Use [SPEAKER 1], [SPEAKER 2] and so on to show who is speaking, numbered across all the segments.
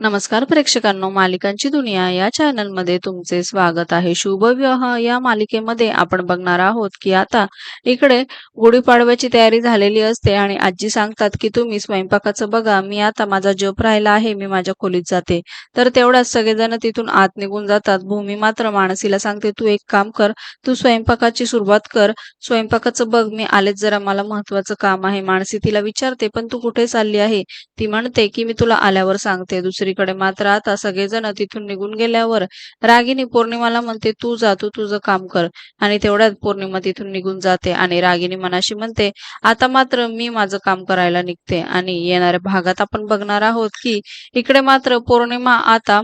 [SPEAKER 1] नमस्कार प्रेक्षकांनो मालिकांची दुनिया या चॅनलमध्ये तुमचे स्वागत आहे. शुभविवाह या मालिकेमध्ये आपण बघणार आहोत की आता इकडे गुढीपाडव्याची तयारी झालेली असते आणि आजी सांगतात की तुम्ही स्वयंपाकाचं बघा मी आता माझा जप राहिला आहे मी माझ्या खोलीत जाते. तर तेवढ्याच सगळेजण तिथून आत निघून जातात. भूमी मात्र मानसीला सांगते तू एक काम कर तू स्वयंपाकाची सुरुवात कर. स्वयंपाकाचं बघ मी आलेच जरा मला महत्वाचं काम आहे. मानसी तिला विचारते पण तू कुठे चालली आहे? ती म्हणते की मी तुला आल्यावर सांगते दुसरी दुसरीकडे मात्र आता सगळेजण तिथून निघून गेल्यावर रागिनी पौर्णिमाला म्हणते तू जा तू तुझं काम कर. आणि तेवढ्यात पौर्णिमा तिथून निघून जाते आणि रागिनी मनाशी म्हणते आता मात्र मी माझं काम करायला निघते आणि येणाऱ्या भागात आपण बघणार आहोत की इकडे मात्र पौर्णिमा आता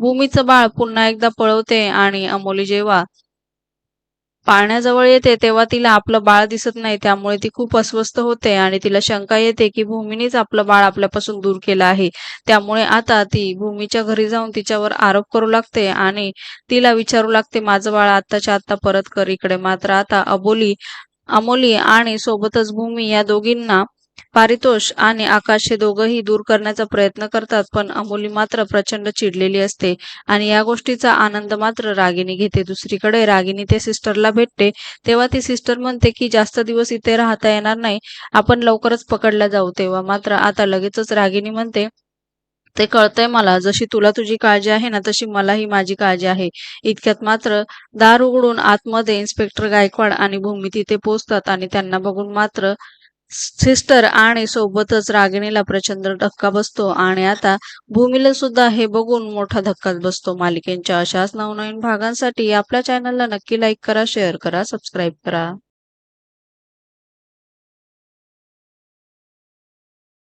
[SPEAKER 1] भूमीचं बाळ पुन्हा एकदा पळवते आणि अमोली जेव्हा पाळण्याजवळ येते तेव्हा तिला आपलं बाळ दिसत नाही त्यामुळे ती खूप अस्वस्थ होते आणि तिला शंका येते की भूमीनेच आपलं बाळ आपल्यापासून दूर केलं आहे. त्यामुळे आता ती भूमीच्या घरी जाऊन तिच्यावर आरोप करू लागते आणि तिला विचारू लागते माझं बाळ आत्ताच्या आत्ता परत कर इकडे. मात्र आता अबोली अमोली आणि सोबतच भूमी या दोघींना पारितोष आणि आकाश हे दोघंही दूर करण्याचा प्रयत्न करतात पण अमोली मात्र प्रचंड चिडलेली असते आणि या गोष्टीचा आनंद मात्र रागिनी घेते. दुसरीकडे रागिनी ते सिस्टरला भेटते तेव्हा ती सिस्टर म्हणते की जास्त दिवस इथे राहता येणार नाही आपण लवकरच पकडल्या जाऊ. तेव्हा मात्र आता लगेचच रागिनी म्हणते ते कळतंय मला जशी तुला तुझी काळजी आहे ना तशी मलाही माझी काळजी आहे. इतक्यात मात्र दार उघडून आतमध्ये इन्स्पेक्टर गायकवाड आणि भूमी तिथे पोहोचतात आणि त्यांना बघून मात्र सिस्टर आणि सोबतच रागिणीला प्रचंड धक्का बसतो आणि आता भूमीला सुद्धा हे बघून मोठा धक्काच बसतो मालिकेच्या अशाच नवनवीन भागांसाठी आपल्या चॅनलला नक्की लाईक करा शेअर करा सबस्क्राईब करा.